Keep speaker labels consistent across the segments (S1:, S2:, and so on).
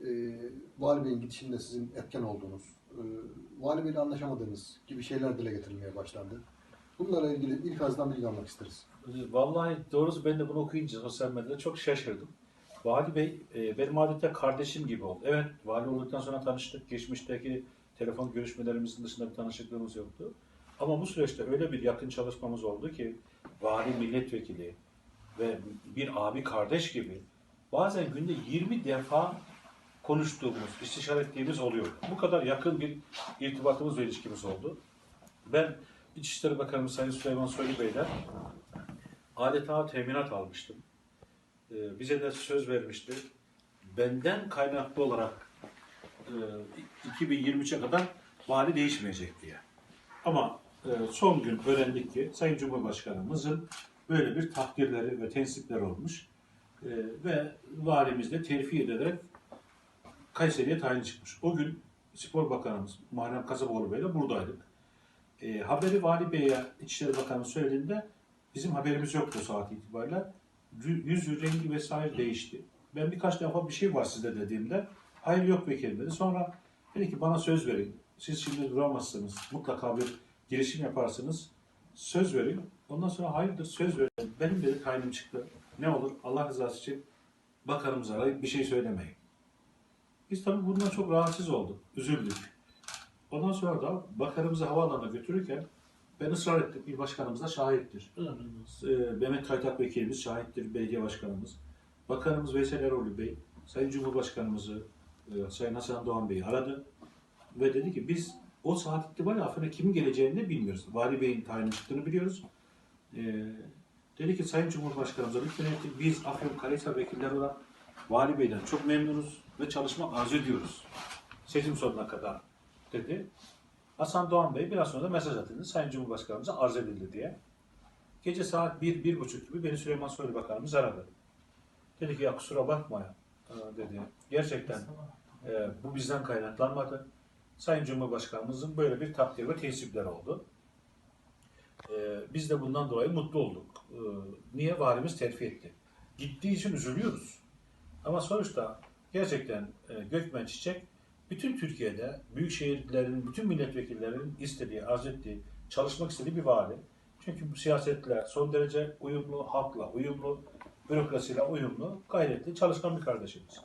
S1: e, Vali Bey'in gidişinde sizin etken olduğunuz, e, Vali Bey'le anlaşamadığınız gibi şeyler dile getirilmeye başlandı. Bunlarla ilgili ilk ağızdan bilgi almak isteriz.
S2: Vallahi doğrusu ben de bunu okuyunca sosyal medyada çok şaşırdım. Vali Bey e, benim adeta kardeşim gibi oldu. Evet, vali olduktan sonra tanıştık. Geçmişteki telefon görüşmelerimizin dışında bir tanışıklığımız yoktu. Ama bu süreçte öyle bir yakın çalışmamız oldu ki vali milletvekili ve bir abi kardeş gibi bazen günde 20 defa konuştuğumuz, istişare ettiğimiz oluyor. Bu kadar yakın bir irtibatımız ve ilişkimiz oldu. Ben İçişleri Bakanımız Sayın Süleyman Soylu Bey'den adeta teminat almıştım. Ee, bize de söz vermişti. Benden kaynaklı olarak e, 2023'e kadar vali değişmeyecek diye. Ama e, son gün öğrendik ki Sayın Cumhurbaşkanımızın böyle bir takdirleri ve tensipleri olmuş. E, ve valimiz de terfi edilerek Kayseri'ye tayin çıkmış. O gün Spor Bakanımız Muharrem Kasaboğlu Bey'le buradaydık. E, haberi Vali Bey'e İçişleri Bakanı söylediğinde bizim haberimiz yoktu saat itibariyle. Yüzü, rengi vesaire değişti. Ben birkaç defa bir şey var sizde dediğimde hayır yok vekilim dedi. Sonra dedi ki bana söz verin. Siz şimdi duramazsınız. Mutlaka bir girişim yaparsınız. Söz verin. Ondan sonra hayırdır söz verin. Benim dedi kaynım çıktı. Ne olur Allah rızası için bakanımıza arayıp bir şey söylemeyin. Biz tabii bundan çok rahatsız olduk. Üzüldük. Ondan sonra da bakanımızı havaalanına götürürken ben ısrar ettim. İl başkanımız da şahittir. Ee, Mehmet Kaytak vekilimiz şahittir, belediye başkanımız. Bakanımız Veysel Eroğlu Bey, Sayın Cumhurbaşkanımızı, e, Sayın Hasan Doğan Bey'i aradı. Ve dedi ki biz o saat itibariyle Afyon'a kimin geleceğini de bilmiyoruz. Vali Bey'in tayini çıktığını biliyoruz. Ee, dedi ki Sayın Cumhurbaşkanımıza lütfen ettik. Biz Afyon Karahisar vekilleri olarak Vali Bey'den çok memnunuz ve çalışma arzu ediyoruz. Seçim sonuna kadar dedi. Hasan Doğan Bey biraz sonra da mesaj atıldı. Sayın Cumhurbaşkanımıza arz edildi diye. Gece saat 1-1.30 gibi beni Süleyman Soylu Bakanımız aradı. Dedi ki ya kusura bakma ya e, dedi. Gerçekten e, bu bizden kaynaklanmadı. Sayın Cumhurbaşkanımızın böyle bir takdir ve tesipleri oldu. E, biz de bundan dolayı mutlu olduk. E, niye? Valimiz terfi etti. Gittiği için üzülüyoruz. Ama sonuçta gerçekten e, Gökmen Çiçek bütün Türkiye'de büyük şehirlerin, bütün milletvekillerinin istediği, arz ettiği, çalışmak istediği bir vali. Çünkü bu siyasetle son derece uyumlu, halkla uyumlu, bürokrasiyle uyumlu, gayretli, çalışkan bir kardeşimiz.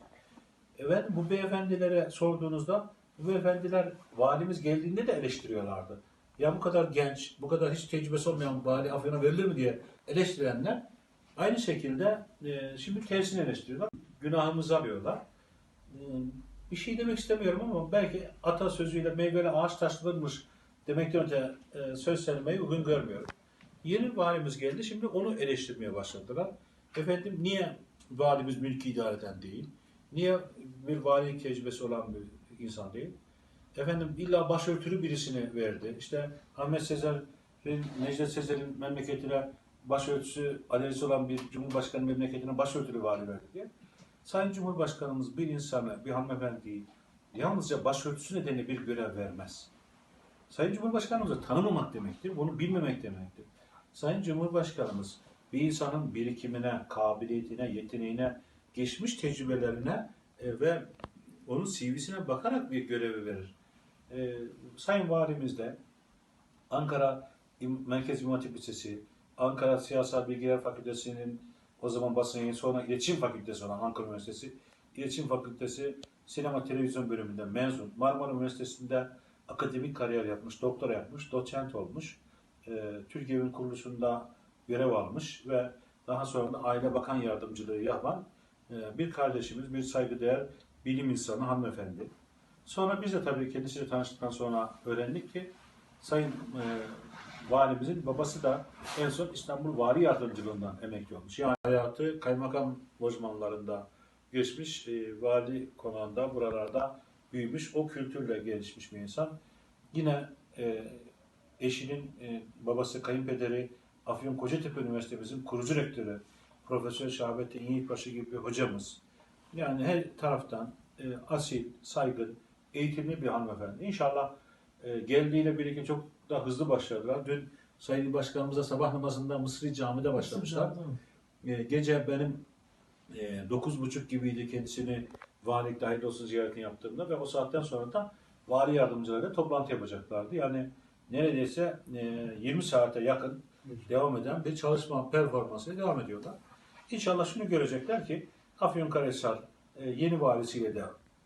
S2: Evet, bu beyefendilere sorduğunuzda bu beyefendiler valimiz geldiğinde de eleştiriyorlardı. Ya bu kadar genç, bu kadar hiç tecrübesi olmayan vali Afyon'a verilir mi diye eleştirenler aynı şekilde e, şimdi tersini eleştiriyorlar. Günahımızı alıyorlar. Bir şey demek istemiyorum ama belki atasözüyle meyveli ağaç taşlanırmış demekten öte e, söz söylemeyi uygun görmüyorum. Yeni valimiz geldi, şimdi onu eleştirmeye başladılar. Efendim niye valimiz mülki idareden değil? Niye bir valilik tecrübesi olan bir insan değil? Efendim illa başörtülü birisini verdi. İşte Ahmet Sezer'in, Necdet Sezer'in memleketine başörtüsü alerjisi olan bir cumhurbaşkanı memleketine başörtülü vali verdi diye. Sayın Cumhurbaşkanımız bir insana, bir hanımefendiyi yalnızca başörtüsü nedeniyle bir görev vermez. Sayın Cumhurbaşkanımızı tanımamak demektir, bunu bilmemek demektir. Sayın Cumhurbaşkanımız bir insanın birikimine, kabiliyetine, yeteneğine, geçmiş tecrübelerine e, ve onun CV'sine bakarak bir görevi verir. E, Sayın Valimiz de Ankara Merkez İmam Hatip Lisesi, Ankara Siyasal Bilgiler Fakültesi'nin o zaman basın sonra İletişim Fakültesi olan Ankara Üniversitesi, İletişim Fakültesi Sinema Televizyon bölümünden mezun. Marmara Üniversitesi'nde akademik kariyer yapmış, doktora yapmış, doçent olmuş. Ee, Türkiye'nin kuruluşunda görev almış ve daha sonra da Aile Bakan Yardımcılığı yapan e, bir kardeşimiz, bir saygıdeğer bilim insanı hanımefendi. Sonra biz de tabii kendisiyle tanıştıktan sonra öğrendik ki Sayın e, Valimizin babası da en son İstanbul Vali Yardımcılığından emekli olmuş. Yani hayatı kaymakam lojmanlarında geçmiş, e, vali konağında, buralarda büyümüş, o kültürle gelişmiş bir insan. Yine e, eşinin e, babası, kayınpederi Afyon Kocatepe Üniversitemizin kurucu rektörü Profesör Şahabettin Yiğitbaşı gibi bir hocamız. Yani her taraftan e, asil, saygın, eğitimli bir hanımefendi. İnşallah e, geldiğiyle birlikte çok da hızlı başladılar. Dün Sayın Başkanımıza sabah namazında Mısri Cami'de başlamışlar. E, gece benim e, 9.30 gibiydi kendisini valilik dahil olsun ziyaretini yaptığımda ve o saatten sonra da vali yardımcılarıyla toplantı yapacaklardı. Yani neredeyse e, 20 saate yakın devam eden bir çalışma performansıyla devam ediyorlar. İnşallah şunu görecekler ki Afyonkarahisar e, yeni valisiyle de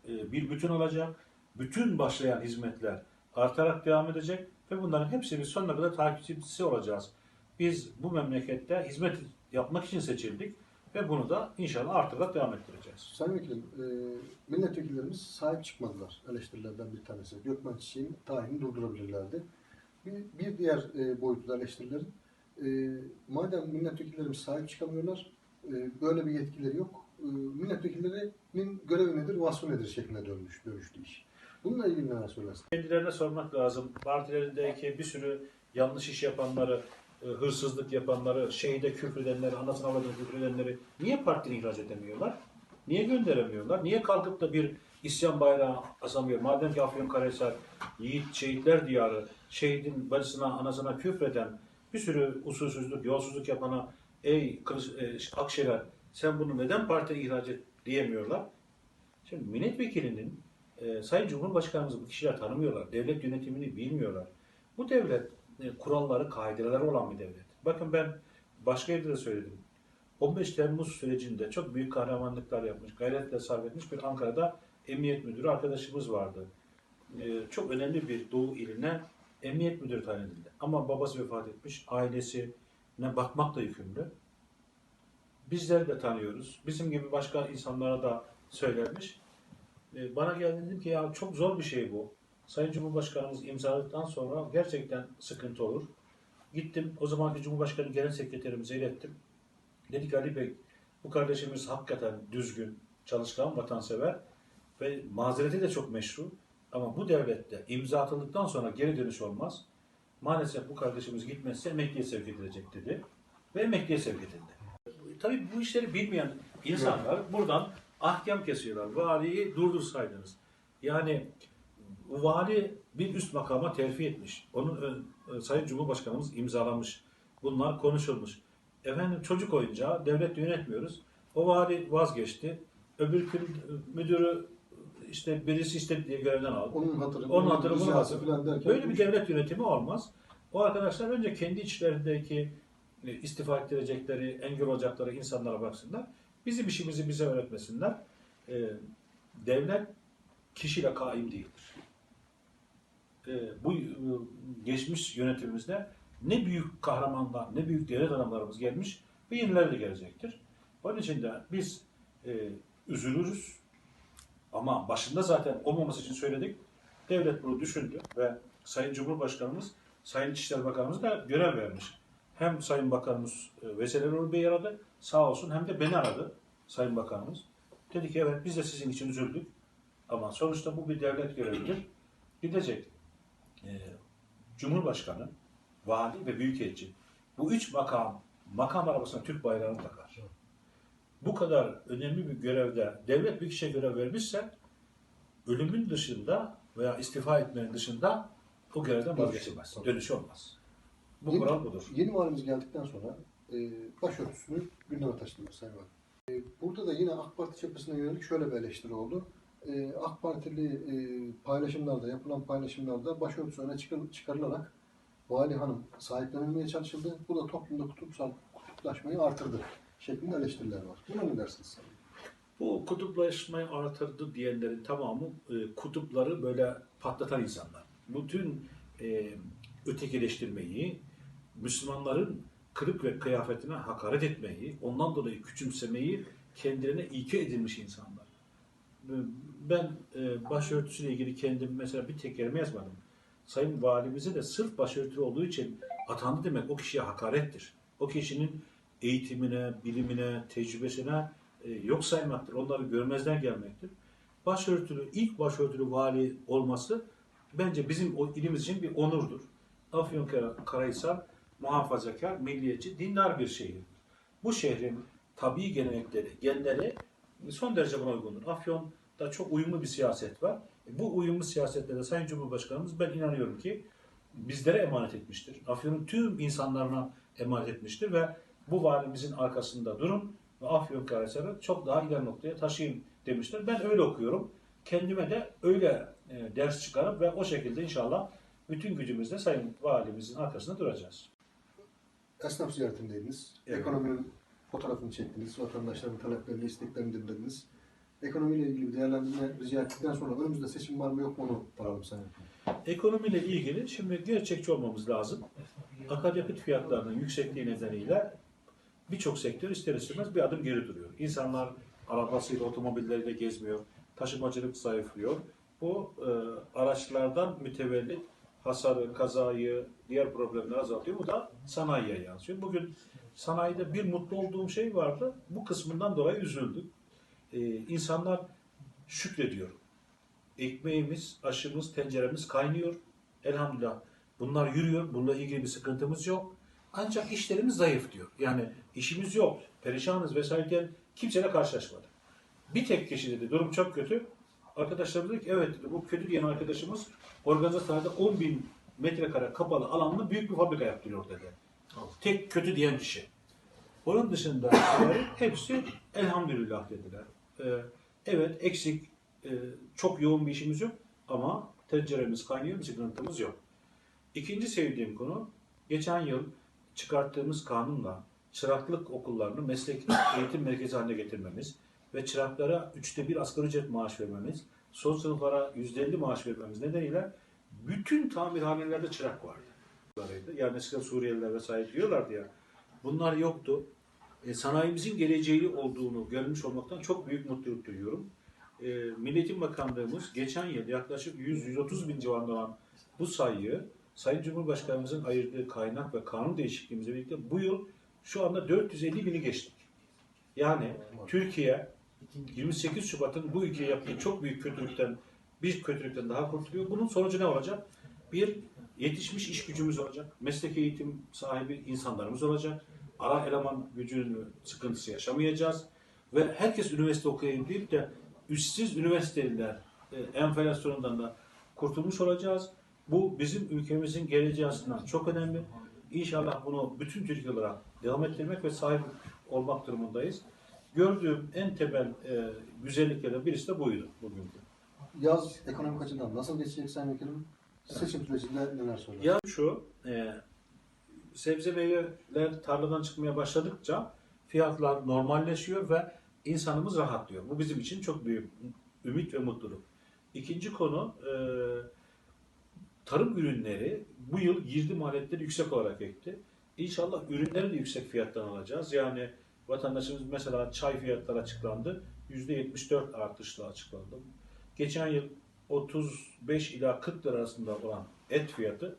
S2: e, bir bütün olacak. Bütün başlayan hizmetler artarak devam edecek ve bunların hepsi biz sonuna kadar takipçisi olacağız. Biz bu memlekette hizmet yapmak için seçildik ve bunu da inşallah artarak devam ettireceğiz.
S1: Sayın Vekilim, e, milletvekillerimiz sahip çıkmadılar eleştirilerden bir tanesi. Gökmen Çiçek'in tayinini durdurabilirlerdi. Bir, bir diğer e, boyutu eleştirilerin, e, madem milletvekillerimiz sahip çıkamıyorlar, e, böyle bir yetkileri yok, e, milletvekillerinin görevi nedir, vasfı nedir şeklinde dönmüş, dönüştü iş. Bununla ilgili neler söylersin?
S2: Kendilerine sormak lazım. Partilerindeki bir sürü yanlış iş yapanları, e, hırsızlık yapanları, şehide küfredenleri, anasını avradını küfredenleri niye partiden ihraç edemiyorlar? Niye gönderemiyorlar? Niye kalkıp da bir isyan bayrağı asamıyor? Madem ki Afyonkarahisar yiğit şehitler diyarı, şehidin bacısına, anasına küfreden bir sürü usulsüzlük, yolsuzluk yapana ey e, Akşener sen bunu neden partiye ihraç et diyemiyorlar. Şimdi milletvekilinin e, Sayın Cumhurbaşkanımızı bu kişiler tanımıyorlar. Devlet yönetimini bilmiyorlar. Bu devlet e, kuralları, kaideleri olan bir devlet. Bakın ben başka yerde de söyledim. 15 Temmuz sürecinde çok büyük kahramanlıklar yapmış, gayretle sarf etmiş bir Ankara'da emniyet müdürü arkadaşımız vardı. E, çok önemli bir Doğu iline emniyet müdürü tayin edildi. Ama babası vefat etmiş, ailesine bakmakla yükümlü. Bizleri de tanıyoruz. Bizim gibi başka insanlara da söylenmiş. E, Bana geldi dedim ki ya çok zor bir şey bu. Sayın Cumhurbaşkanımız imzaladıktan sonra gerçekten sıkıntı olur. Gittim o zamanki Cumhurbaşkanı Genel Sekreterimize ilettim. Dedik Ali Bey bu kardeşimiz hakikaten düzgün, çalışkan, vatansever ve mazereti de çok meşru. Ama bu devlette imza atıldıktan sonra geri dönüş olmaz. Maalesef bu kardeşimiz gitmezse emekliye sevk edilecek dedi. Ve emekliye sevk edildi. Tabii bu işleri bilmeyen insanlar buradan ahkam kesiyorlar. Valiyi durdursaydınız. Yani vali bir üst makama terfi etmiş. Onun ön- Sayın Cumhurbaşkanımız imzalamış. Bunlar konuşulmuş. Efendim çocuk oyuncağı devlet yönetmiyoruz. O vali vazgeçti. Öbür kül müdürü işte birisi diye görevden aldı.
S1: Onun hatırı,
S2: Onun hatırı bunun hatırı.
S1: falan derken
S2: Böyle bir devlet yönetimi olmaz. O arkadaşlar önce kendi içlerindeki e, istifa ettirecekleri, engel olacakları insanlara baksınlar. Bizim işimizi bize öğretmesinler. E, devlet kişiyle kaim değildir. E, bu e, geçmiş yönetimimizde ne büyük kahramanlar, ne büyük devlet adamlarımız gelmiş ve yenileri de gelecektir. Onun için de biz e, üzülürüz ama başında zaten olmaması için söyledik. Devlet bunu düşündü ve Sayın Cumhurbaşkanımız, Sayın İçişleri Bakanımız da görev vermiş. Hem Sayın Bakanımız e, Veseli Nuri Bey aradı, sağ olsun hem de beni aradı Sayın Bakanımız. Dedi ki evet biz de sizin için üzüldük ama sonuçta bu bir devlet görevidir. Gidecek e, Cumhurbaşkanı, Vali ve Büyükelçi. Bu üç makam, makam arabasına Türk bayrağını takar. Bu kadar önemli bir görevde devlet bir kişiye görev vermişse ölümün dışında veya istifa etmenin dışında o görevden vazgeçilmez. Dönüşü olmaz. Bu
S1: Yeni-
S2: kural budur.
S1: Yeni valimiz geldikten sonra e, başörtüsünü gündeme taşıdılar Sayın Valim. E, burada da yine AK Parti cephesine yönelik şöyle bir eleştiri oldu. E, AK Partili e, paylaşımlarda, yapılan paylaşımlarda başörtüsü öne çıkar- çıkarılarak Vali Hanım sahiplenilmeye çalışıldı. Bu da toplumda kutupsal kutuplaşmayı artırdı şeklinde eleştiriler var. Buna ne dersiniz?
S2: Bu kutuplaşmayı artırdı diyenlerin tamamı e, kutupları böyle patlatan insanlar. Bütün e, ötekileştirmeyi, Müslümanların kırık ve kıyafetine hakaret etmeyi, ondan dolayı küçümsemeyi kendilerine ilke edilmiş insanlar. Ben e, başörtüsüyle ilgili kendim mesela bir tek kelime yazmadım. Sayın Valimize de sırf başörtülü olduğu için atandı demek o kişiye hakarettir. O kişinin eğitimine, bilimine, tecrübesine e, yok saymaktır. Onları görmezden gelmektir. Başörtülü, ilk başörtülü vali olması bence bizim o ilimiz için bir onurdur. Afyonkarahisar muhafazakar, milliyetçi, dindar bir şehirdir. Bu şehrin tabii gelenekleri, genleri son derece buna uygundur. Afyon'da çok uyumlu bir siyaset var. E, Bu uyumlu siyasetlere Sayın Cumhurbaşkanımız ben inanıyorum ki bizlere emanet etmiştir. Afyon'un tüm insanlarına emanet etmiştir ve bu valimizin arkasında durun ve Afyonkarahisar'ı çok daha ileri noktaya taşıyın demişler. Ben öyle okuyorum. Kendime de öyle e, ders çıkarıp ve o şekilde inşallah bütün gücümüzle Sayın Valimizin arkasında duracağız.
S1: Esnaf ziyaretindeydiniz.
S2: Evet.
S1: Ekonominin fotoğrafını çektiniz. Vatandaşların taleplerini, isteklerini dinlediniz. Ekonomiyle ilgili bir değerlendirme rica ettikten sonra önümüzde seçim var mı yok mu onu alalım sana.
S2: Ekonomiyle ilgili şimdi gerçekçi olmamız lazım. Akaryakıt fiyatlarının yüksekliği nedeniyle birçok sektör ister istemez bir adım geri duruyor. İnsanlar arabasıyla, otomobilleriyle gezmiyor. Taşımacılık zayıflıyor. Bu e, araçlardan mütevellit hasarı, kazayı, diğer problemleri azaltıyor. Bu da sanayiye yansıyor. Bugün sanayide bir mutlu olduğum şey vardı. Bu kısmından dolayı üzüldük. E, insanlar şükrediyor ekmeğimiz, aşımız, tenceremiz kaynıyor. Elhamdülillah bunlar yürüyor. Bununla ilgili bir sıkıntımız yok. Ancak işlerimiz zayıf diyor. Yani işimiz yok, perişanız vesaire diyen kimseyle karşılaşmadı. Bir tek kişi dedi durum çok kötü. Arkadaşlar dedi ki evet dedi, bu kötü diyen arkadaşımız organizasyonda 10 bin metrekare kapalı alanlı büyük bir fabrika yaptırıyor dedi. Tek kötü diyen kişi. Onun dışında hepsi elhamdülillah dediler. Ee, evet eksik, e, çok yoğun bir işimiz yok ama tenceremiz kaynıyor, bir sıkıntımız yok. İkinci sevdiğim konu, geçen yıl çıkarttığımız kanunla çıraklık okullarını meslek eğitim merkezi haline getirmemiz ve çıraklara üçte bir asgari ücret maaş vermemiz, son sınıflara yüzde elli maaş vermemiz nedeniyle bütün tamirhanelerde çırak vardı. Yani eskiden Suriyeliler vesaire diyorlardı ya, bunlar yoktu. E, sanayimizin geleceği olduğunu görmüş olmaktan çok büyük mutluluk duyuyorum e, Milletin Bakanlığımız geçen yıl yaklaşık 100-130 bin civarında olan bu sayıyı Sayın Cumhurbaşkanımızın ayırdığı kaynak ve kanun değişikliğimizle birlikte bu yıl şu anda 450 bini geçtik. Yani Türkiye 28 Şubat'ın bu ülkeye yaptığı çok büyük kötülükten bir kötülükten daha kurtuluyor. Bunun sonucu ne olacak? Bir, yetişmiş iş gücümüz olacak. Meslek eğitim sahibi insanlarımız olacak. Ara eleman gücünü sıkıntısı yaşamayacağız. Ve herkes üniversite okuyayım deyip de üstsiz üniversiteliler e, enflasyonundan da kurtulmuş olacağız. Bu bizim ülkemizin geleceği açısından çok önemli. İnşallah bunu bütün Türkiye olarak devam ettirmek ve sahip olmak durumundayız. Gördüğüm en temel e, güzelliklerden birisi de buydu bugünkü.
S1: Yaz ekonomik açıdan nasıl geçecek Sayın Vekilim? Seçim sürecinde neler söyler?
S2: Ya şu, e, sebze meyveler tarladan çıkmaya başladıkça fiyatlar normalleşiyor ve insanımız rahatlıyor. Bu bizim için çok büyük ümit ve mutluluk. İkinci konu, e, tarım ürünleri bu yıl girdi maliyetleri yüksek olarak ekti. İnşallah ürünleri de yüksek fiyattan alacağız. Yani vatandaşımız mesela çay fiyatları açıklandı. %74 artışla açıklandı. Geçen yıl 35 ila 40 lira arasında olan et fiyatı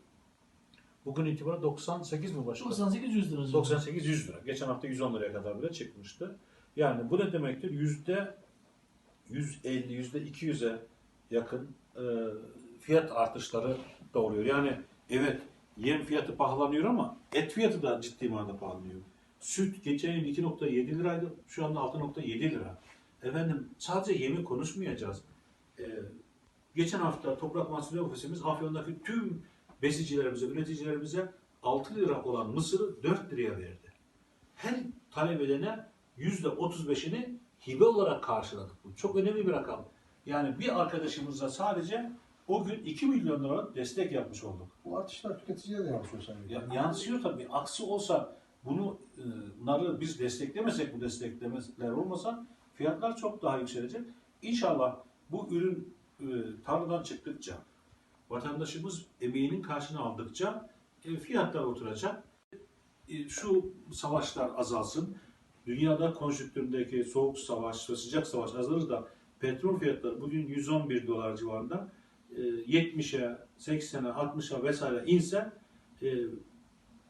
S2: bugün itibaren 98 mi başkanım?
S3: 98 100 lira.
S2: 98 100 lira. Geçen hafta 110 liraya kadar bile çıkmıştı. Yani bu ne demektir? Yüzde 150, yüzde 200'e yakın e, fiyat artışları doğuruyor. Yani evet yem fiyatı pahalanıyor ama et fiyatı da ciddi manada pahalanıyor. Süt geçen yıl 2.7 liraydı. Şu anda 6.7 lira. Efendim sadece yemi konuşmayacağız. E, geçen hafta Toprak Mahsulleri Ofisimiz Afyon'daki tüm besicilerimize, üreticilerimize 6 lira olan mısırı 4 liraya verdi. Her talep edene yüzde 35'ini hibe olarak karşıladık. Bu çok önemli bir rakam. Yani bir arkadaşımıza sadece o gün 2 milyon lira destek yapmış olduk.
S1: Bu artışlar tüketiciye de yansıyor Vekilim.
S2: Ya, yansıyor tabii. Aksi olsa bunları biz desteklemesek bu desteklemeler olmasa fiyatlar çok daha yükselecek. İnşallah bu ürün e, tarladan çıktıkça vatandaşımız emeğinin karşını aldıkça e, fiyatlar oturacak. E, şu savaşlar azalsın. Dünyada konjüktüründeki soğuk savaş ve sıcak savaş azalır da petrol fiyatları bugün 111 dolar civarında e, 70'e, 80'e, 60'a vesaire inse e,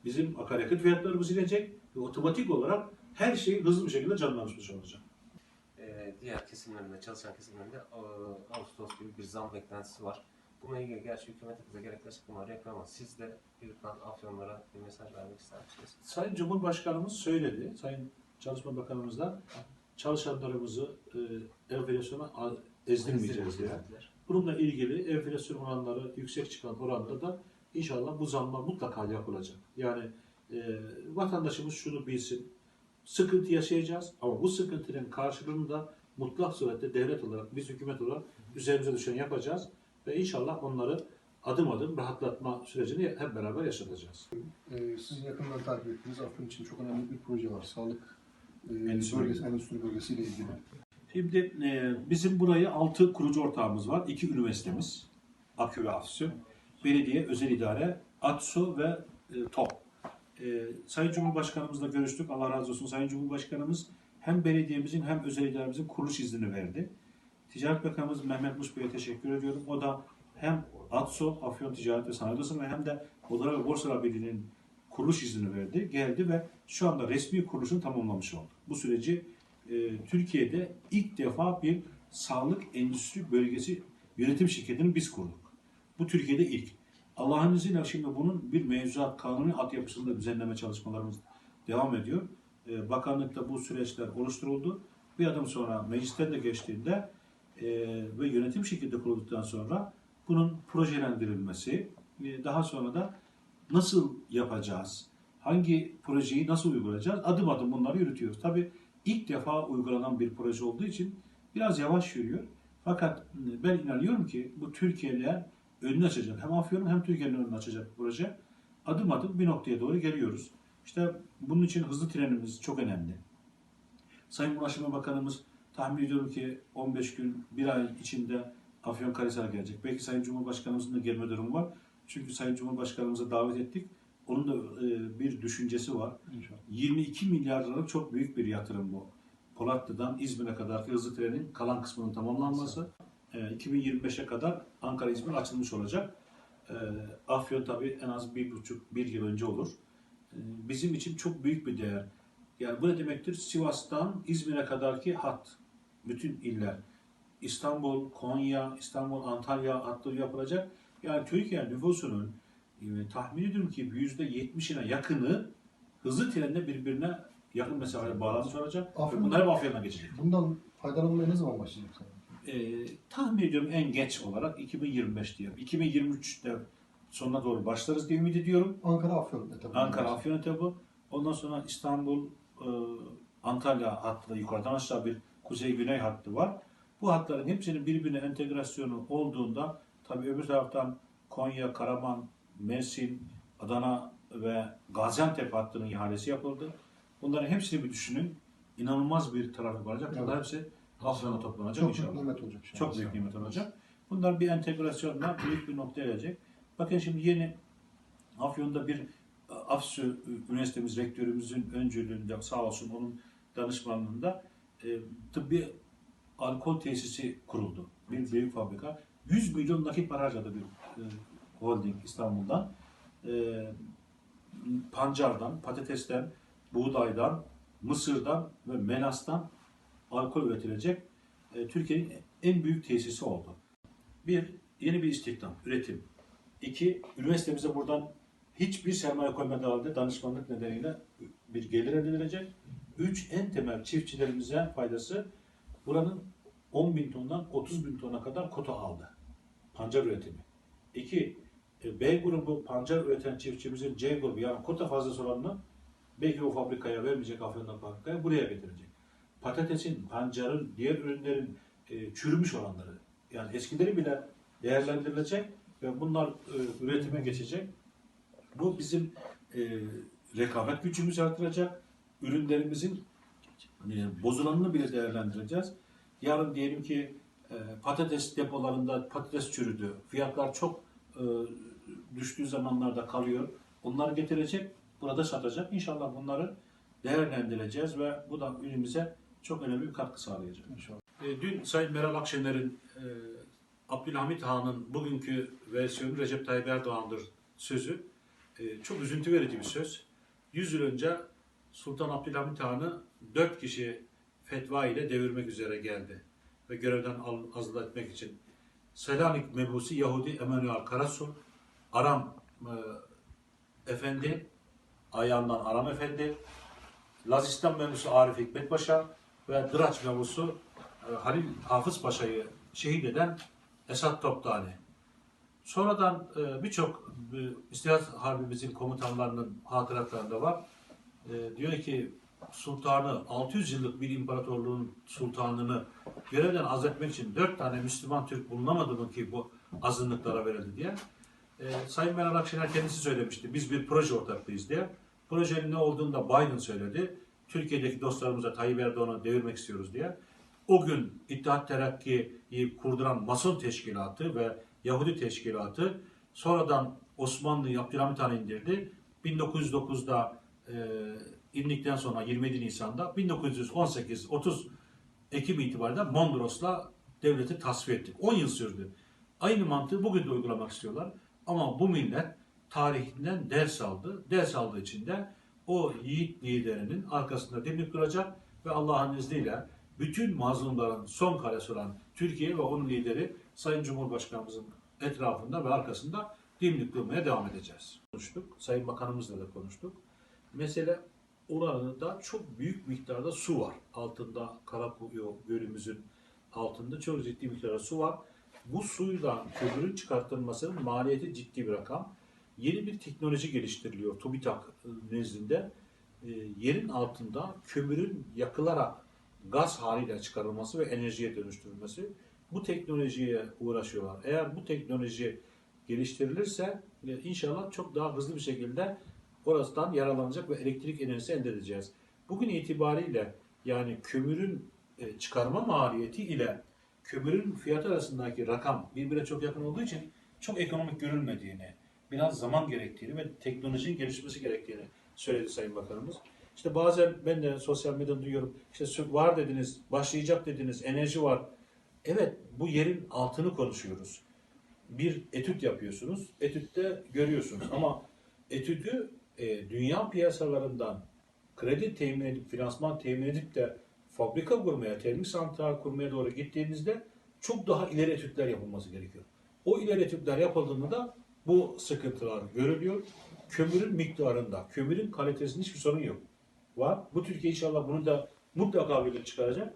S2: bizim akaryakıt fiyatlarımız inecek ve otomatik olarak her şey hızlı bir şekilde canlanmış olacak.
S4: Ee, diğer kesimlerinde, çalışan kesimlerinde e, Ağustos gibi bir zam beklentisi var. Bununla ilgili gerçi hükümet bize gerekli açıklamalar yapıyor ama siz de lütfen Afyonlara bir mesaj vermek ister misiniz?
S2: Sayın Cumhurbaşkanımız söyledi, Sayın Çalışma Bakanımız da çalışanlarımızı e, enflasyona ezdirmeyeceğiz diye. Bununla ilgili enflasyon oranları yüksek çıkan oranda da inşallah bu zamlar mutlaka yapılacak. Yani e, vatandaşımız şunu bilsin, sıkıntı yaşayacağız ama bu sıkıntının karşılığını da mutlak surette devlet olarak, biz hükümet olarak üzerimize düşeni yapacağız ve inşallah onları adım adım rahatlatma sürecini hep beraber yaşatacağız.
S1: Ee, siz yakından takip ettiğiniz Afyon için çok önemli bir proje var. Sağlık e,
S2: Endüstri
S1: bölgesi, endüstri bölgesiyle ilgili.
S2: Şimdi e, bizim burayı altı kurucu ortağımız var. İki üniversitemiz, Akü ve AFSÜ, belediye, özel idare, ATSO ve e, TOP. E, Sayın Cumhurbaşkanımızla görüştük. Allah razı olsun. Sayın Cumhurbaşkanımız hem belediyemizin hem özel idaremizin kuruluş iznini verdi. Ticaret Bakanımız Mehmet Muş Bey'e teşekkür ediyorum. O da hem ATSO, Afyon Ticaret ve Sanayi Odası ve hem de Odalar ve Borsalar Birliği'nin kuruluş iznini verdi. Geldi ve şu anda resmi kuruluşunu tamamlamış oldu. Bu süreci e, Türkiye'de ilk defa bir sağlık endüstri bölgesi yönetim şirketini biz kurduk. Bu Türkiye'de ilk. Allah'ın izniyle şimdi bunun bir mevzuat kanuni altyapısında düzenleme çalışmalarımız devam ediyor. E, bakanlıkta bu süreçler oluşturuldu. Bir adım sonra meclisten de geçtiğinde e, ve yönetim şirketi kurulduktan sonra bunun projelendirilmesi, e, daha sonra da nasıl yapacağız, hangi projeyi nasıl uygulayacağız, adım adım bunları yürütüyoruz. Tabii ilk defa uygulanan bir proje olduğu için biraz yavaş yürüyor. Fakat e, ben inanıyorum ki bu Türkiye'de önünü açacak. Hem Afyon'un hem Türkiye'nin önünü açacak bir proje. Adım adım bir noktaya doğru geliyoruz. İşte bunun için hızlı trenimiz çok önemli. Sayın Ulaştırma Bakanımız tahmin ediyorum ki 15 gün, bir ay içinde Afyonkarahisar'a gelecek. Belki Sayın Cumhurbaşkanımızın da gelme durumu var. Çünkü Sayın Cumhurbaşkanımıza davet ettik. Onun da e, bir düşüncesi var.
S1: İnşallah.
S2: 22 milyar liralık çok büyük bir yatırım bu. Polatlı'dan İzmir'e kadar hızlı trenin kalan kısmının tamamlanması. E, 2025'e kadar Ankara-İzmir açılmış olacak. E, Afyon tabii en az bir buçuk, bir yıl önce olur. E, bizim için çok büyük bir değer. Yani bu ne demektir? Sivas'tan İzmir'e kadarki hat, bütün iller. İstanbul, Konya, İstanbul, Antalya hatları yapılacak. Yani Türkiye nüfusunun e, tahmin ediyorum ki %70'ine yakını hızlı trenle birbirine yakın mesafede bağlanmış olacak.
S1: Afyon-
S2: bunlar hep Afyon'a geçecek.
S1: Bundan faydalanmaya ne zaman başlayacak?
S2: Ee, tahmin ediyorum en geç olarak 2025 diyorum. 2023'te sonuna doğru başlarız diye ümit ediyorum.
S1: Ankara Afyon etabı.
S2: Ankara Afyon etabı. Ondan sonra İstanbul e, Antalya hattı da yukarıdan aşağı bir kuzey-güney hattı var. Bu hatların hepsinin birbirine entegrasyonu olduğunda tabii öbür taraftan Konya, Karaman, Mersin, Adana ve Gaziantep hattının ihalesi yapıldı. Bunların hepsini bir düşünün. İnanılmaz bir trafik olacak. Bunlar
S1: Evet.
S2: hepsi Afyon'a toplanacak
S1: Çok
S2: inşallah.
S1: büyük nimet olacak.
S2: Çok büyük nimet olacak. Bunlar bir entegrasyonla büyük bir noktaya gelecek. Bakın şimdi yeni Afyon'da bir e, AFSÜ üniversitemiz rektörümüzün öncülüğünde sağ olsun onun danışmanlığında e, tıbbi alkol tesisi kuruldu. Bir büyük fabrika. 100 milyon nakit para harcadı bir e, holding İstanbul'dan. E, pancardan, patatesten, buğdaydan, mısırdan ve melastan alkol üretilecek e, Türkiye'nin en büyük tesisi oldu. Bir, yeni bir istihdam, üretim. İki, üniversitemize buradan hiçbir sermaye koymadığı halde danışmanlık nedeniyle bir gelir elde edilecek. Üç, en temel çiftçilerimize faydası buranın 10 bin tondan 30 bin tona kadar kota aldı. Pancar üretimi. İki, e, B grubu pancar üreten çiftçimizin C grubu yani kota fazlası olanını belki o fabrikaya vermeyecek Afyon'dan fabrikaya buraya getirecek. Patatesin, pancarın, diğer ürünlerin e, çürümüş olanları yani eskileri bile değerlendirilecek ve bunlar e, üretime geçecek. Bu bizim e, rekabet gücümüzü artıracak. Ürünlerimizin e, bozulanını bile değerlendireceğiz. Yarın diyelim ki e, patates depolarında patates çürüdü. Fiyatlar çok e, düştüğü zamanlarda kalıyor. Onları getirecek, burada satacak. İnşallah bunları değerlendireceğiz ve bu da ürünümüze çok önemli bir katkı sağlayacak.
S1: İnşallah.
S2: E, Dün Sayın Meral Akşener'in e, Abdülhamit Han'ın bugünkü versiyonu Recep Tayyip Erdoğan'dır sözü e, çok üzüntü verici bir söz. 100 yıl önce Sultan Abdülhamit Han'ı 4 kişi fetva ile devirmek üzere geldi ve görevden al- azıl etmek için. Selanik mebusi Yahudi Emanuel Karasu, Aram e, Efendi, ayağından Aram Efendi, Lazistan mebusu Arif Hikmet Paşa ve Dıraç mebusu e, Halil Hafız Paşa'yı şehit eden Esat Toptani. Sonradan e, birçok e, İstihat Harbimizin komutanlarının hatıratlarında var. E, diyor ki sultanı, 600 yıllık bir imparatorluğun sultanını görevden azletmek için 4 tane Müslüman Türk bulunamadı mı ki bu azınlıklara verildi diye. Sayın Meral Akşener kendisi söylemişti. Biz bir proje ortaklığıyız diye. Projenin ne olduğunu da Biden söyledi. Türkiye'deki dostlarımıza Tayyip Erdoğan'ı devirmek istiyoruz diye. O gün İttihat Terakki'yi kurduran Mason Teşkilatı ve Yahudi Teşkilatı sonradan Osmanlı Abdülhamit Han indirdi. 1909'da e, indikten sonra 27 Nisan'da 1918-30 Ekim itibariyle Mondros'la devleti tasfiye ettik. 10 yıl sürdü. Aynı mantığı bugün de uygulamak istiyorlar. Ama bu millet tarihinden ders aldı. Ders aldığı için de o yiğit liderinin arkasında dimdik duracak ve Allah'ın izniyle bütün mazlumların son kalesi olan Türkiye ve onun lideri Sayın Cumhurbaşkanımızın etrafında ve arkasında dimdik durmaya devam edeceğiz. Konuştuk. Sayın Bakanımızla da konuştuk. Mesele oranında çok büyük miktarda su var. Altında Karakuyu Gölümüzün altında çok ciddi miktarda su var. Bu suyla kömürün çıkartılmasının maliyeti ciddi bir rakam. Yeni bir teknoloji geliştiriliyor TÜBİTAK nezdinde. E, yerin altında kömürün yakılarak gaz haliyle çıkarılması ve enerjiye dönüştürülmesi. Bu teknolojiye uğraşıyorlar. Eğer bu teknoloji geliştirilirse e, inşallah çok daha hızlı bir şekilde orasından yaralanacak ve elektrik enerjisi elde edeceğiz. Bugün itibariyle yani kömürün e, çıkarma maliyeti ile kömürün fiyatı arasındaki rakam birbirine çok yakın olduğu için çok ekonomik görülmediğini, biraz zaman gerektiğini ve teknolojinin gelişmesi gerektiğini söyledi Sayın Bakanımız. İşte bazen ben de sosyal medyada duyuyorum, işte var dediniz, başlayacak dediniz, enerji var. Evet, bu yerin altını konuşuyoruz. Bir etüt yapıyorsunuz, etütte görüyorsunuz ama etüdü e, dünya piyasalarından kredi temin edip, finansman temin edip de fabrika kurmaya, termik santral kurmaya doğru gittiğinizde çok daha ileri etütler yapılması gerekiyor. O ileri etütler yapıldığında da bu sıkıntılar görülüyor. Kömürün miktarında, kömürün kalitesinde hiçbir sorun yok. Var. Bu Türkiye inşallah bunu da mutlaka birlikte çıkaracak.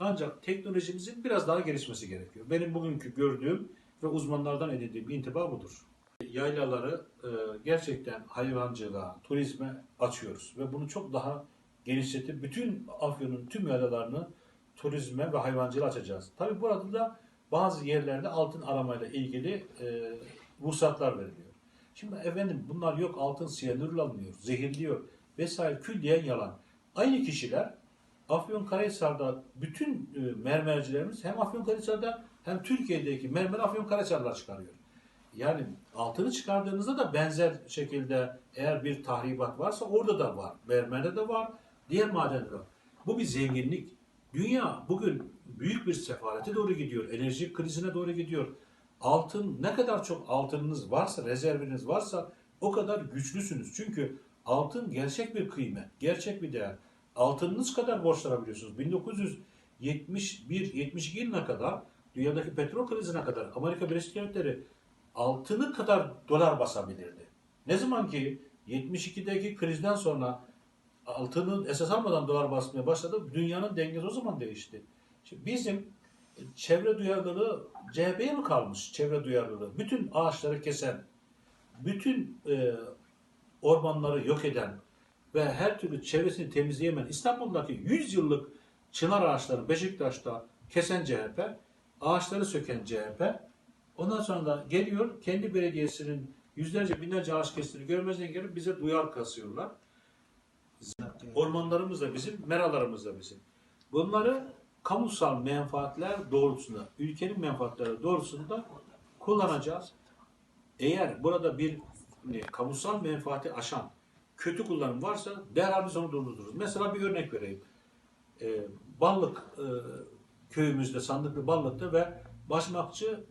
S2: Ancak teknolojimizin biraz daha gelişmesi gerekiyor. Benim bugünkü gördüğüm ve uzmanlardan edindiğim intiba budur. Yaylaları e, gerçekten hayvancılığa, turizme açıyoruz ve bunu çok daha genişletip bütün Afyon'un tüm yaylalarını turizme ve hayvancılığa açacağız. Tabi burada da bazı yerlerde altın aramayla ilgili e, ruhsatlar veriliyor. Şimdi efendim bunlar yok altın siyanürle alınıyor, zehirliyor vesaire külliyen yalan. Aynı kişiler Afyonkarahisar'da bütün e, mermercilerimiz hem Afyonkarahisar'da hem Türkiye'deki mermer Afyonkarahisar'lar çıkarıyor. Yani altını çıkardığınızda da benzer şekilde eğer bir tahribat varsa orada da var. Mermerde de var, diğer madende de var. Bu bir zenginlik. Dünya bugün büyük bir sefalete doğru gidiyor. Enerji krizine doğru gidiyor. Altın ne kadar çok altınınız varsa, rezerviniz varsa o kadar güçlüsünüz. Çünkü altın gerçek bir kıymet, gerçek bir değer. Altınınız kadar borçlanabiliyorsunuz. 1971-72 yılına kadar dünyadaki petrol krizine kadar Amerika Birleşik Devletleri altını kadar dolar basabilirdi. Ne zaman ki 72'deki krizden sonra altının esas almadan dolar basmaya başladı, dünyanın dengesi o zaman değişti. Şimdi bizim çevre duyarlılığı CHP'ye mi kalmış çevre duyarlılığı? Bütün ağaçları kesen, bütün e, ormanları yok eden ve her türlü çevresini temizleyemeyen İstanbul'daki 100 yıllık çınar ağaçlarını Beşiktaş'ta kesen CHP, ağaçları söken CHP, ondan sonra da geliyor kendi belediyesinin yüzlerce binlerce ağaç kestiğini görmezden gelip bize duyar kasıyorlar. Ormanlarımız da bizim, meralarımız da bizim. Bunları kamusal menfaatler doğrultusunda, ülkenin menfaatleri doğrultusunda kullanacağız. Eğer burada bir e, kamusal menfaati aşan kötü kullanım varsa derhal biz onu durdururuz. Mesela bir örnek vereyim. E, Ballık e, köyümüzde, Sandıklı Ballık'ta ve Başmakçı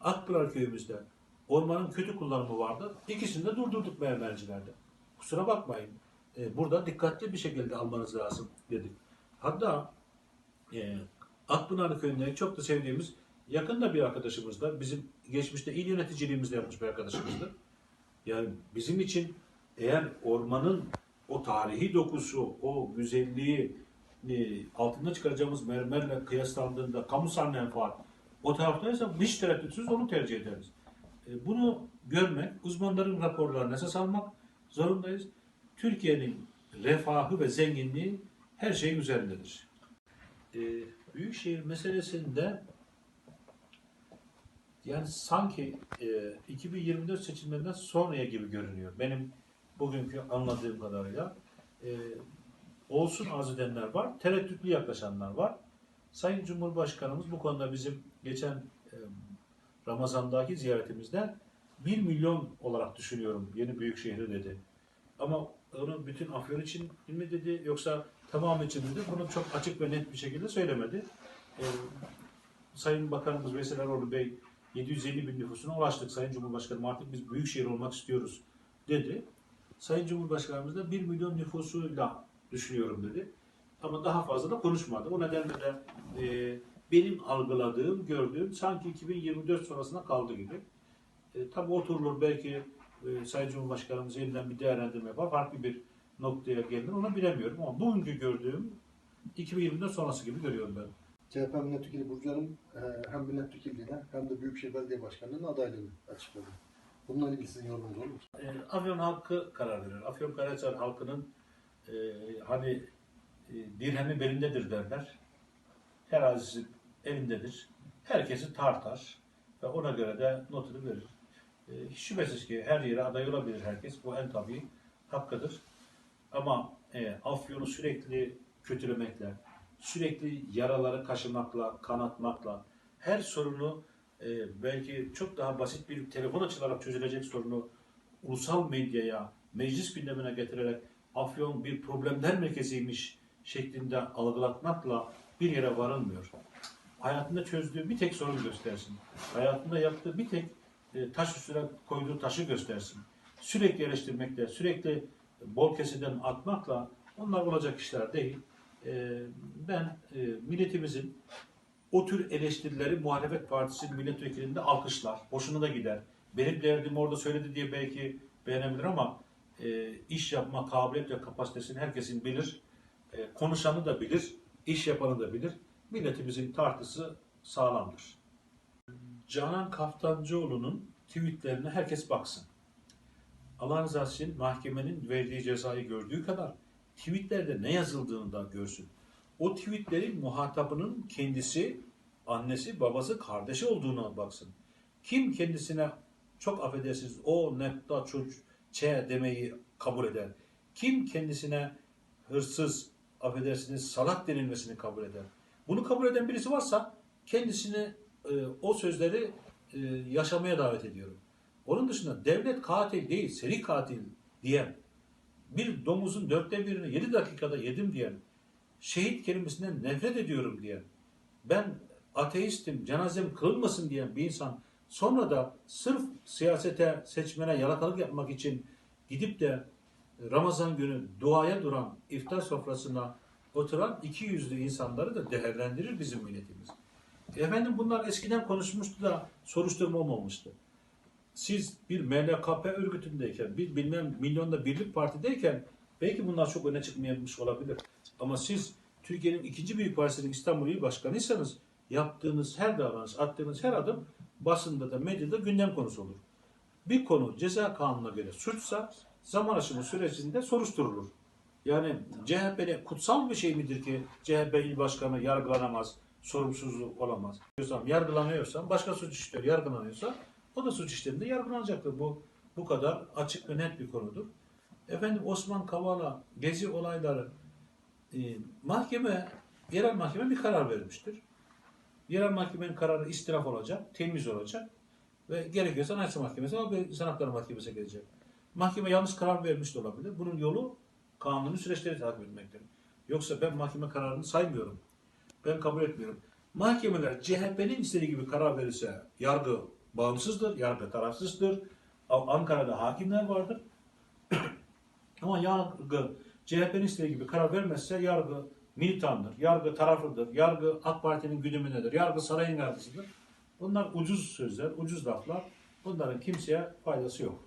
S2: Akpınar köyümüzde ormanın kötü kullanımı vardı. İkisini de durdurduk mermercilerde. Kusura bakmayın. E, burada dikkatli bir şekilde almanız lazım dedik. Hatta e, Akpınar köyünde çok da sevdiğimiz yakında bir arkadaşımız da bizim geçmişte il yöneticiliğimizde yapmış bir arkadaşımızdır. Yani bizim için eğer ormanın o tarihi dokusu, o güzelliği e, altında çıkaracağımız mermerle kıyaslandığında kamusal menfaat o taraftaysa hiç tereddütsüz onu tercih ederiz. E, bunu görmek, uzmanların raporlarını esas almak zorundayız. Türkiye'nin refahı ve zenginliği her şeyin üzerindedir. Ee, Büyükşehir meselesinde yani sanki e, 2024 seçimlerinden sonraya gibi görünüyor. Benim bugünkü anladığım kadarıyla. E, olsun arzu edenler var, tereddütlü yaklaşanlar var. Sayın Cumhurbaşkanımız bu konuda bizim geçen e, Ramazan'daki ziyaretimizde 1 milyon olarak düşünüyorum yeni büyük şehri dedi. Ama onu bütün Afyon için mi dedi yoksa tamamı için bunu çok açık ve net bir şekilde söylemedi. E, Sayın Bakanımız Veysel Eroğlu Bey 750 bin nüfusuna ulaştık. Sayın Cumhurbaşkanım artık biz büyük şehir olmak istiyoruz dedi. Sayın Cumhurbaşkanımız da 1 milyon nüfusuyla düşünüyorum dedi. Ama daha fazla da konuşmadı. O nedenle de e, benim algıladığım, gördüğüm sanki 2024 sonrasına kaldı gibi. E, tabii oturulur belki e, Sayın Cumhurbaşkanımız yeniden bir değerlendirme yapar, farklı bir noktaya gelir onu bilemiyorum ama bugünkü gördüğüm 2024 sonrası gibi görüyorum ben.
S1: CHP milletvekili Burcu Hanım e, hem milletvekilliğine hem de Büyükşehir Belediye Başkanlığı'nın adaylığını açıkladı. Bununla ilgili sizin yorumunuz olur mu?
S2: E, Afyon halkı karar verir. Afyon Karahisar halkının e, hani e, dirhemi belindedir derler. Terazisi elindedir. Herkesi tartar ve ona göre de notunu verir. E, şüphesiz ki her yere aday olabilir herkes. Bu en tabii hakkıdır. Ama e, Afyon'u sürekli kötülemekle, sürekli yaraları kaşımakla, kanatmakla, her sorunu e, belki çok daha basit bir telefon açılarak çözülecek sorunu ulusal medyaya, meclis gündemine getirerek Afyon bir problemler merkeziymiş şeklinde algılatmakla bir yere varılmıyor. Hayatında çözdüğü bir tek sorun göstersin. Hayatında yaptığı bir tek e, taş üstüne koyduğu taşı göstersin. Sürekli eleştirmekle, sürekli bol keseden atmakla onlar olacak işler değil. E, ben e, milletimizin o tür eleştirileri muhalefet partisi milletvekilinde alkışlar. Hoşuna da gider. Benim derdim orada söyledi diye belki beğenebilir ama e, iş yapma kabiliyet ve kapasitesini herkesin bilir. E, konuşanı da bilir, iş yapanı da bilir. Milletimizin tartısı sağlamdır. Canan Kaftancıoğlu'nun tweetlerine herkes baksın. Allah rızası için mahkemenin verdiği cezayı gördüğü kadar tweetlerde ne yazıldığını da görsün. O tweetlerin muhatabının kendisi, annesi, babası, kardeşi olduğuna baksın. Kim kendisine çok affedersiniz o nokta çocuk ç demeyi kabul eder? Kim kendisine hırsız, affedersiniz salak denilmesini kabul eder? Bunu kabul eden birisi varsa kendisini e, o sözleri e, yaşamaya davet ediyorum. Onun dışında devlet katil değil, seri katil diyen, bir domuzun dörtte birini yedi dakikada yedim diyen, şehit kelimesinden nefret ediyorum diyen, ben ateistim, cenazem kılınmasın diyen bir insan sonra da sırf siyasete, seçmene yalakalık yapmak için gidip de Ramazan günü duaya duran iftar sofrasına oturan iki yüzlü insanları da değerlendirir bizim milletimiz. Efendim bunlar eskiden konuşmuştu da soruşturma olmamıştı. Siz bir MLKP örgütündeyken, bir bilmem milyonda birlik partideyken belki bunlar çok öne çıkmayamış olabilir. Ama siz Türkiye'nin ikinci büyük partisinin İstanbul İl Başkanıysanız yaptığınız her davranış, attığınız her adım basında da medyada gündem konusu olur. Bir konu ceza kanununa göre suçsa zaman aşımı sürecinde soruşturulur. Yani CHP'de kutsal bir şey midir ki CHP il başkanı yargılanamaz, sorumsuzluk olamaz. Yargılanıyorsam başka suç işliyor, yargılanıyorsa o da suç işlerinde yargılanacaktır. Bu bu kadar açık ve net bir konudur. Efendim Osman Kavala gezi olayları e, mahkeme yerel mahkeme bir karar vermiştir. Yerel mahkemenin kararı istiraf olacak, temiz olacak ve gerekiyorsa Anayasa Mahkemesi ama İnsan Hakları Mahkemesi'ne gelecek. Mahkeme yanlış karar vermiş de olabilir. Bunun yolu kanuni süreçleri takip etmektir. Yoksa ben mahkeme kararını saymıyorum. Ben kabul etmiyorum. Mahkemeler CHP'nin istediği gibi karar verirse yargı bağımsızdır, yargı tarafsızdır. Ankara'da hakimler vardır. Ama yargı CHP'nin istediği gibi karar vermezse yargı militandır, yargı tarafıdır, yargı AK Parti'nin güdümündedir, yargı sarayın yargısıdır. Bunlar ucuz sözler, ucuz laflar. Bunların kimseye faydası yok.